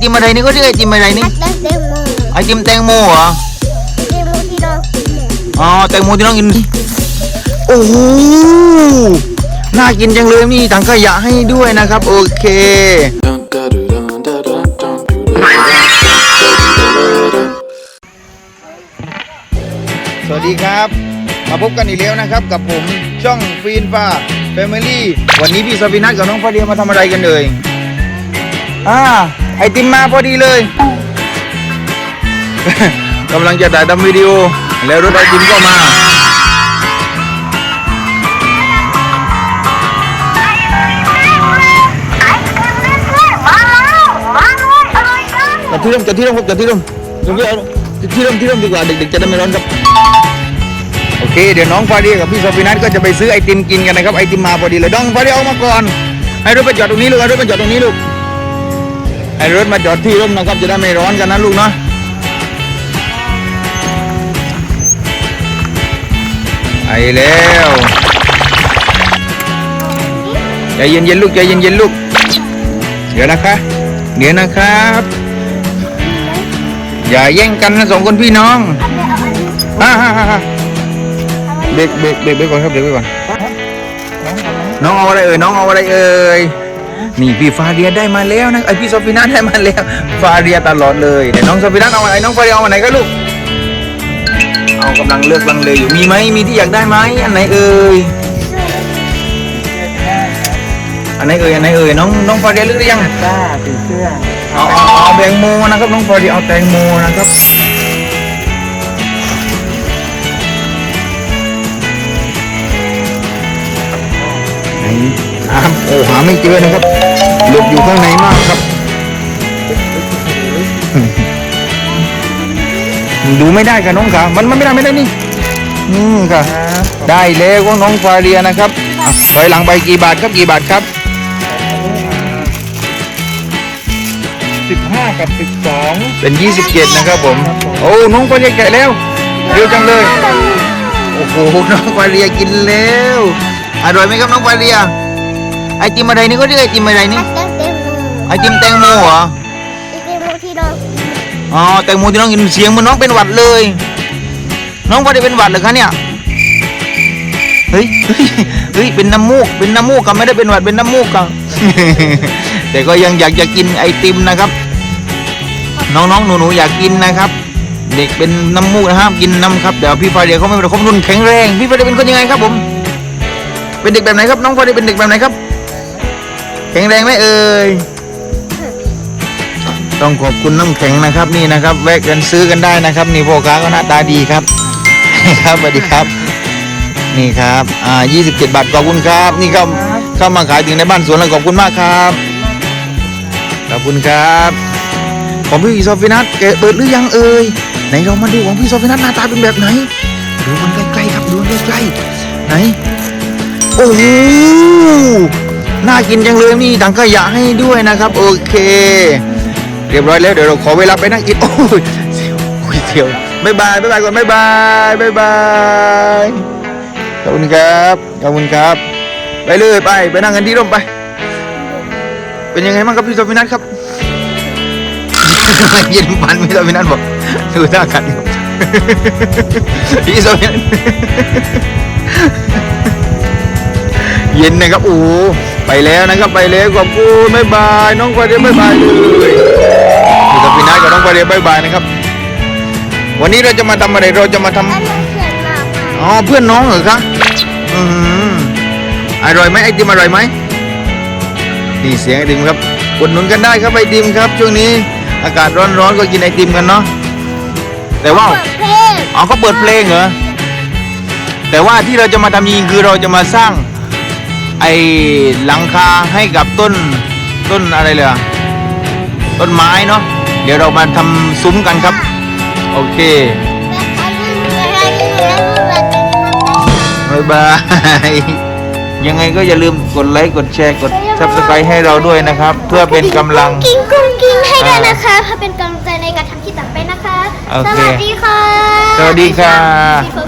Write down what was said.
ติมอะไรนี่ก็เรียกไอติมอะไรนี่ แตงโมไอติมแตงโมเหรอ แตงโมที่เรากินเนี่ยอ๋อแตงโมที่น้องกิน โอ้โห น่ากินจังเลยมีถังขยะให้ด้วยนะครับ โอเค Dun da do dun da dun dun do da dun. สวัสดีครับ มาพบกันอีกแล้วนะครับกับผมช่องฟีนฟ้าแฟมิลี่วันนี้พี่สปินัทกับน้องฟาเดียมาทำอะไรกันเลยอ่า ไอติมมาพอดีเลย กำลังจะถ่ายทำวิดีโอ แล้วรถไอติมก็มา จัดที่ร่มจัดที่ร่มครับจัดที่ร่มตรงนี้เอาจัดที่ร่มที่ร่มดีกว่าเด็กๆจะได้ไม่ร้อนครับ โอเค เดี๋ยวน้องฟาเดียกับพี่โซฟินัทก็จะไปซื้อไอติมกินกันนะครับ ไอติมมาพอดีเลยน้องฟาเดียเอามาก่อน ให้รถไปจอดตรงนี้ลูกให้รถไปจอดตรงนี้ลูก ให้รถมาจอดที่ร่มนะครับจะได้ไม่ร้อนกันนะลูกเนาะไปแล้วใจเย็นๆลูกใจเย็นๆลูกเดี๋ยวนะคะเดี๋ยวนะครับ อย่าแย่งกันนะสองคนพี่น้องฮ่าฮ่าฮ่าเบรกเบรกเบรกไว้ก่อนครับเบรกไว้ก่อนน้องเอาอะไรเอ่ยน้องเอาอะไรเอ่ย นี่พี่ฟาเรียได้มาแล้วนะไอพี่โซฟินาได้มาแล้วฟาเรียตลอดเลยไหนน้องโซฟินาเอาอะไรน้องฟาเรียเอาอันไหนกันลูกเอากำลังเลือกลังเลอยู่มีไหมมีที่อยากได้ไหมอันไหนเอ่ยอันไหนเอ่ยอันไหนเอ่ยน้องน้องฟาเรียเลือกหรือยังป้าสีเสื้อเอาเอาเอาแตงโมนะครับน้องฟาเรียเอาแตงโมนะครับ ไม่เจอนะครับ หลบอยู่ข้างในมากครับ ดูไม่ได้ค่ะน้องขามันมันไม่ได้ไม่ได้นี่อืมค่ะ ได้แล้วของน้องฟาเรียนะครับอะถอยหลังไปกี่บาทครับกี่บาทครับสิบห้ากับสิบสองเป็น 27 นะครับผม โอ้น้องฟาเรียแกะแล้วเร็วจังเลย โอ้โห น้องฟาเรียกินแล้ว อร่อยไหมครับน้องฟาเรีย ไอติมอะไรนี่ก็เรียกไอติมอะไรนี่แตงโมไอติมแตงโมเหรอแตงโมที่เรากินเนี่ยอ๋อแตงโมที่น้องกินเสียงเหมันน้องเป็นหวัดเลย น้องฟาเรียเป็นหวัดเหรอคะเนี่ยเฮ้ยเฮ้ยเฮ้ยเป็นน้ำมูกเป็นน้ำมูกกับไม่ได้เป็นหวัดเป็นน้ำมูกกับ แต่ก็ยังอยากจะกินไอติมนะครับ น้องๆหนูๆอยากกินนะครับ เด็กเป็นน้ำมูกนะครับกินน้ำครับเดี๋ยวพี่ฟาเดียเขาไม่เป็นคนรุ่นแข็งแรงพี่ฟาเดียเป็นคนยังไงครับผม เป็นเด็กแบบไหนครับ น้องฟาเดียเป็นเด็กแบบไหนครับ แข็งแรงไหมเอ่ย ต้องขอบคุณน้ำแข็งนะครับนี่นะครับ แวะกันซื้อกันได้นะครับ นี่พ่อค้าก็หน้าตาดีครับ ครับสวัสดีครับ นี่ครับอ่า27 บาทขอบคุณครับ นี่เข้าเข้ามาขายถึงในบ้านสวนแล้วขอบคุณมากครับ ขอบคุณครับของพี่โซฟินัทแกะเปิดหรือยังเอ่ยไหนเรามาดูของพี่โซฟินัทหน้าตาเป็นแบบไหนดูมันใกล้ๆครับดูมันใกล้ๆไหนโอ้โห น่ากินจังเลยมีถังขยะให้ด้วยนะครับโอเค เรียบร้อยแล้วเดี๋ยวเราขอเวลาไปนั่งกินโอ้ยเสียวโอ้ยเสียวบายบายบายบายก่อนบายบายบายบายขอบคุณครับขอบคุณครับ ไปเลยไปไปนั่งกันที่ร่มไป เป็นยังไงบ้างครับพี่โซฟินัทครับเย็นปันพี่โซฟินัทบอกดูท่ากันครับพี่โซฟินัท เย็นนะครับโอ้โหไปแล้วนะครับไปแล้วขอบคุณบ๊ายบาย น้องฟาเดียบ๊ายบายเลยพี่โซฟินัทกับน้องฟาเดียบ๊ายบายนะครับ วันนี้เราจะมาทำอะไรเราจะมาทำอันนั้นเขียนมาค่ะอ๋อเพื่อนน้องเหรอคะอืมอร่อยไหมไอติมอร่อยไหมนี่เสียงไอติมครับอุดหนุนกันได้ครับไอติมครับ ช่วงนี้อากาศร้อนๆก็กินไอติมกันเนาะแต่ว่าเปิดเพลงอ๋อก็เปิดเพลงเหรอแต่ว่าที่เราจะมาทำจริงๆคือเราจะมาสร้าง ไอหลังคาให้กับต้นต้นอะไรเลยอะต้นไม้เนาะเดี๋ยวเรามาทำซุ้มกันครับ โอเคบายบายยังไงก็อย่าลืมกดไลค์กดแชร์กดซับสไครต์ให้เราด้วยนะครับ เพื่อเป็นกำลังกิ้งกุ้งกิ้งให้ด้วยนะคะเพื่อเป็นกำลังใจในการทำคลิปต่อไปนะคะโอเคสวัสดีค่ะ สวัสดีค่ะพี่โฟ